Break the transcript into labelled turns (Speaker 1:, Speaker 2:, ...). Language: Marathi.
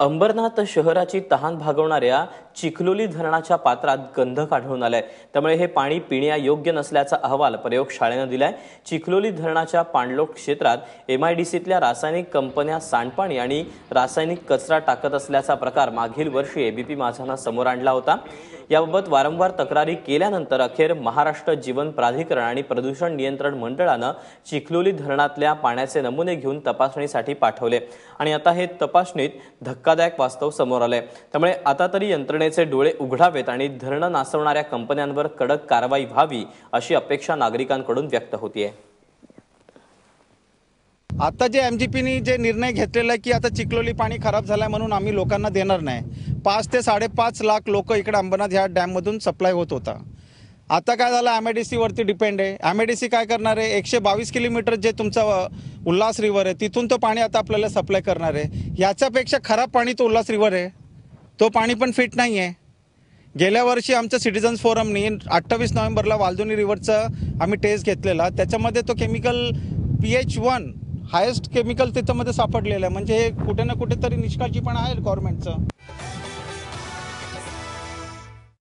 Speaker 1: अंबरनाथ शहराची तहान भागवणाऱ्या चिखलोली धरणाच्या पात्रात गंधक आढळून आलाय. त्यामुळे हे पाणी पिण्यायोग्य नसल्याचा अहवाल प्रयोगशाळेनं दिलाय. चिखलोली धरणाच्या पाणलोट क्षेत्रात एम आय डी सीतल्या रासायनिक कंपन्या सांडपाणी आणि रासायनिक कचरा टाकत असल्याचा प्रकार मागील वर्षी एबीपी माझानं समोर आणला होता. याबाबत वारंवार तक्रारी केल्यानंतर अखेर महाराष्ट्र जीवन प्राधिकरण आणि प्रदूषण नियंत्रण मंडळानं चिखलोली धरणातल्या पाण्याचे नमुने घेऊन तपासणीसाठी पाठवले. आणि आता हे तपासणीत धक्कादायक वास्तव समोर आले त्यामुळे आता तरी यंत्रणेचे डोळे उघडावेत आणि धरणं नासवणाऱ्या कंपन्यांवर कडक कारवाई व्हावी अशी अपेक्षा नागरिकांकडून व्यक्त होतीये.
Speaker 2: आता जे एम जी पीने जे निर्णय घेतलेला आहे की आता चिखलोली पाणी खराब झालंय म्हणून आम्ही लोकांना देणार नाही पाच ते साडेपाच लाख लोक इकडे अंबरनाथ ह्या डॅममधून सप्लाय होत होता. आता काय झालं? एम आय डी सीवरती डिपेंड आहे. एम आय डी सी काय करणार आहे? एकशे बावीस किलोमीटर जे तुमचा उल्हास रिव्हर आहे तिथून तो पाणी आता आपल्याला सप्लाय करणार आहे. याच्यापेक्षा खराब पाणी तो उल्हास रिव्हर आहे. तो पाणी पण फिट नाही आहे गेल्या वर्षी आमच्या सिटीजन्स फोरमनी अठ्ठावीस नोव्हेंबरला वालदोनी रिव्हरचा आम्ही टेस्ट घेतलेला. त्याच्यामध्ये तो chemical P H one highest chemical त्याच्यामध्ये सापडलेलं आहे. म्हणजे हे कुठे ना कुठेतरी निष्काळजीपणा आहे गव्हर्नमेंटचं.